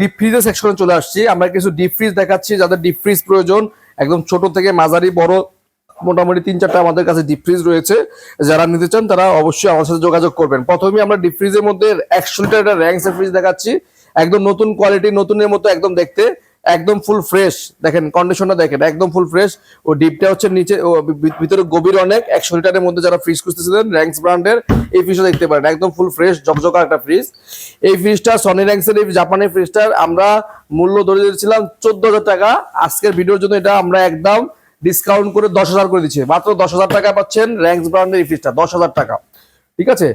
Deep ফ্রিজের সেকশনে চলে আসছি। আমরা কিছু ডিপ ফ্রিজ দেখাচ্ছি, যাদের ডিপ ফ্রিজ প্রয়োজন। একদম ছোট থেকে মাঝারি, বড়, মোটামুটি তিন চারটা আমাদের কাছে ডিপ ফ্রিজ রয়েছে। যারা নিতে চান, তারা অবশ্যই আমার সাথে যোগাযোগ করবেন। প্রথমে আমরা ডিপ ফ্রিজের মধ্যে একশো লিটার একটা র্যাংসের ফ্রিজ দেখাচ্ছি। একদম নতুন কোয়ালিটি নতুনের মতো একদম দেখতে। একদম ফুল ফ্রেশ দেখেন কন্ডিশনটা দেখেন, একদম ফুল ফ্রেশ ও ডিপটা হচ্ছে নিচে, ও ভিতরে গভীর অনেক। একশো লিটারের মধ্যে যারা ফ্রিজ খুঁজতেছিলেন র্যাঙ্কস ব্র্যান্ডের এই ফ্রিজটা দেখতে পারেন। একদম ফুল ফ্রেশ জকজকা একটা ফ্রিজ এই ফ্রিজটা সনি র্যাঙ্কসের এই জাপানি ফ্রিজটার আমরা মূল্য ধরে দিয়েছিলাম চোদ্দ হাজার টাকা। আজকের ভিডিওর জন্য এটা আমরা একদম ডিসকাউন্ট করে দশ হাজার করে দিচ্ছি। মাত্র দশ হাজার টাকা পাচ্ছেন র্যাঙ্কস ব্র্যান্ডের এই ফ্রিজটা দশ হাজার টাকা। ঠিক আছে?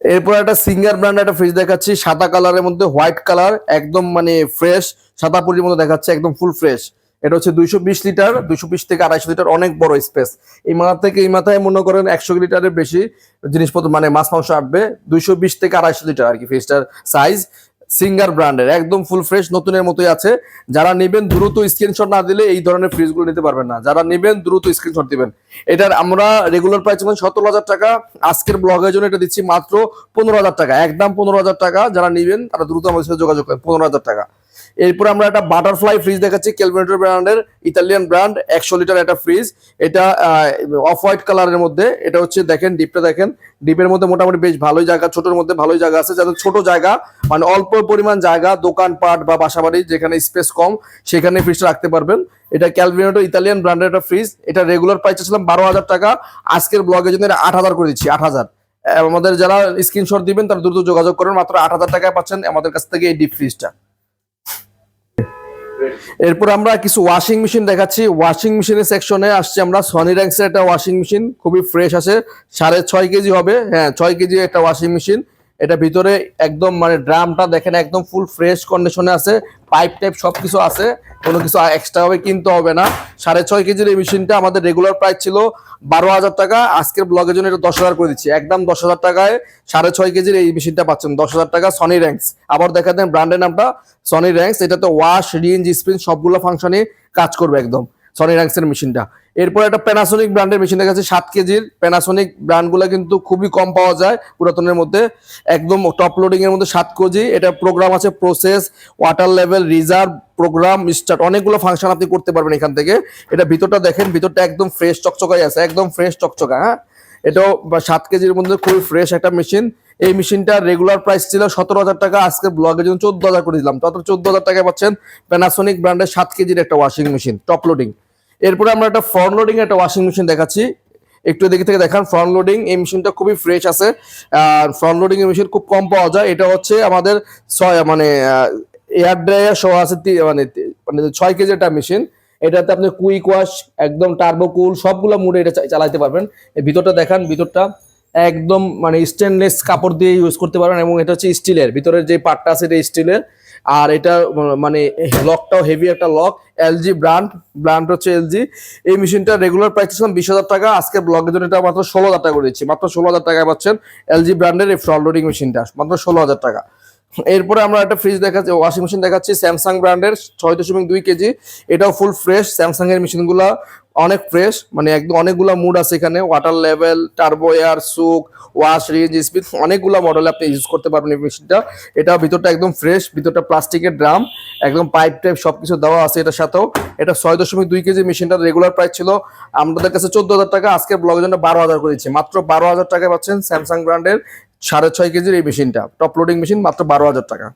এরপর একটা সিঙ্গার ব্র্যান্ড, একটা ফ্রিজ দেখাচ্ছি। সাদা কালারের মধ্যে হোয়াইট কালার, একদম মানে ফ্রেশ সাদা পুরির মধ্যে দেখাচ্ছে, একদম ফুল ফ্রেশ এটা হচ্ছে দুইশো বিশ লিটার দুইশো বিশ থেকে আড়াইশো লিটার অনেক বড় স্পেস এই মাথা থেকে এই মাথায় মনে করেন একশো লিটারের বেশি জিনিসপত্র মানে মাছ মাংস আটবে দুইশো বিশ থেকে আড়াইশো লিটার আর কি ফ্রিজটার সাইজ সিঙ্গার ব্র্যান্ডের একদম ফুল ফ্রেশ নতুনের মতোই আছে। যারা নেবেন, দ্রুত স্ক্রিনশট না দিলে এই ধরনের ফ্রিজগুলো নিতে পারবেন না। যারা নেবেন, দ্রুত স্ক্রিনশট দিবেন। এটার আমরা রেগুলার প্রাইস যখন সতেরো হাজার টাকা। আজকের ব্লগের জন্য এটা দিচ্ছি মাত্র পনেরো হাজার টাকা। একদম পনেরো হাজার টাকা। যারা নেবেন, তারা দ্রুত আমাদের সাথে যোগাযোগ করেন। পনেরো হাজার টাকা। এরপর আমরা একটা বাটারফ্লাই ফ্রিজ দেখাচ্ছি ক্যালকুলেটর ব্র্যান্ডের ইতালিয়ান ব্র্যান্ড একশো লিটার একটা ফ্রিজ এটা অফ হোয়াইট কালারের মধ্যে, এটা হচ্ছে দেখেন, ডিপটা দেখেন। ডিপের মধ্যে মোটামুটি বেশ ভালোই জায়গা, ছোটোর মধ্যে ভালোই জায়গা আছে। যাদের ছোট জায়গা মানে অল্প পরিমাণ জায়গা দোকানপাট বা বাসাবাড়ি যেখানে স্পেস কম, সেখানে ফ্রিজটা রাখতে পারবেন। এটা ক্যালভিনেটো ইতালিয়ান ব্র্যান্ডের একটা ফ্রিজ এটা রেগুলার প্রাইস ছিলাম বারো হাজার টাকা। আজকের ব্লগের জন্য এটা আট হাজার করে দিচ্ছি, আট হাজার। আমাদের যারা স্ক্রিনশট দিবেন, তারা দ্রুত যোগাযোগ করেন। মাত্র আট হাজার টাকায় পাচ্ছেন আমাদের কাছ থেকে এই ডিপ ফ্রিজটা এরপর আমরা কিছু ওয়াশিং মেশিন দেখাচ্ছি। ওয়াশিং মেশিনের সেকশনে আসছি আমরা। সনি র্যাঙ্কসের একটা ওয়াশিং মেশিন খুবই ফ্রেশ আছে। সাড়ে ছয় কেজি হবে। হ্যাঁ ছয় কেজি একটা ওয়াশিং মেশিন এটা ভিতরে একদম মানে ড্রামটা দেখেন একদম ফুল ফ্রেশ কন্ডিশনে আছে পাইপ টাইপ সবকিছু আছে, কোনো কিছু এক্সট্রা ভাবে কিনতে হবে না। সাড়ে ছয় কেজির এই মেশিনটা আমাদের রেগুলার প্রাইস ছিল বারো হাজার টাকা, আজকের ব্লগের জন্য এটা দশ হাজার করে দিচ্ছি। একদম দশ হাজার টাকায় সাড়ে ছয় কেজির এই মেশিনটা পাচ্ছেন, দশ হাজার টাকা সনি র্যাঙ্কস আবার দেখা দেন ব্র্যান্ডের নামটা সনি র্যাঙ্কস এটাতে ওয়াশ রিঞ্জ স্প্রিন সবগুলো ফাংশনে কাজ করবে একদম। সনি র্যাঙ্কসের মেশিনটা এরপর একটা প্যানাসোনিক ব্র্যান্ডের মেশিন দেখা যাচ্ছে, সাত কেজির। প্যানাসোনিক ব্র্যান্ডগুলো কিন্তু খুবই কম পাওয়া যায় পুরাতনের মধ্যে। একদম টপ এর মধ্যে সাত কেজি। এটা প্রোগ্রাম আছে process water level reserve program start অনেকগুলো ফাংশন আপনি করতে পারবেন এখান থেকে। এটা ভিতরটা দেখেন, ভিতরটা একদম ফ্রেশ চকচকাই আছে, একদম ফ্রেশ চকচকা হ্যাঁ? এটাও সাত কেজির মধ্যে খুবই ফ্রেশ একটা মেশিন এই মেশিনটা রেগুলার প্রাইস ছিল সতেরো হাজার টাকা, আজকে ব্লগের জন্য চোদ্দ হাজার করে দিলাম। তত চোদ্দ হাজার টাকায় পাচ্ছেন প্যানাসোনিক ব্র্যান্ডের সাত কেজির একটা ওয়াশিং মেশিন টপ লোডিং এরপরে আমরা একটা ফ্রন্ট লোডিং একটা ওয়াশিং মেশিন দেখাচ্ছি। একটু দেখে থেকে দেখান ফ্রন্ট লোডিং এই মেশিনটা খুবই ফ্রেশ আছে। আর ফ্রন্ট লোডিং এর মেশিন খুব কম পাওয়া যায়। এটা হচ্ছে আমাদের ছয় মানে এয়ার ড্রায়ার সহ আছে মানে মানে ছয় কেজি একটা মেশিন এটাতে আপনি কুইক ওয়াশ একদম টার্বো কুল সবগুলো মুডে এটা চালাতে পারবেন। ভিতরটা দেখান, ভিতরটা একদম মানে স্টেনলেস কাপড় দিয়ে ইউজ করতে পারবেন এবং এটা হচ্ছে স্টিলের ভিতরের যে পার্টটা আছে, এটা স্টিলের আর এটা মানে লকটাও হেভি একটা লক এলজি ব্র্যান্ড ব্র্যান্ড হচ্ছে এলজি এই মেশিনটা রেগুলার প্রাইস ছিলাম বিশ হাজার টাকা। আজকে ব্লগের জন্য এটা মাত্র ষোলো হাজার টাকা করে দিচ্ছি মাত্র ষোলো হাজার টাকায় পাচ্ছেন এলজি ব্র্যান্ডের এই ফ্রন্ট লোডিং মেশিনটা। মাত্র ষোলো হাজার টাকা। এরপরে আমরা একটা ফ্রিজ দেখাচ্ছি ওয়াশিং মেশিন দেখাচ্ছি স্যামসাং ব্র্যান্ডের ছয় দশমিক দুই কেজি। এটাও ফুল ফ্রেশ স্যামসাং এর মেশিনগুলো। অনেক ফ্রেশ মানে একদম অনেকগুলা মুড আছে এখানে। Water level turbo air soak wash range speed অনেকগুলা মডেল আপনি ইউজ করতে পারবেন এই মেশিনটা এটা ভিতরটা একদম ফ্রেশ ভিতরটা প্লাস্টিকের ড্রাম একদম পাইপ টাইপ সবকিছু দেওয়া আছে এটার সাথেও। এটা ছয় দশমিক দুই কেজি মেশিনটা রেগুলার প্রাইস ছিল। আমাদের কাছে চোদ্দ হাজার টাকা আজকে ব্লগের জন্য বারো হাজার করে দিচ্ছি। মাত্র বারো হাজার টাকা পাচ্ছেন স্যামসাং ব্র্যান্ডের সাড়ে ছয় কেজির এই মেশিনটা টপ লোডিং মেশিন মাত্র বারো হাজার টাকা।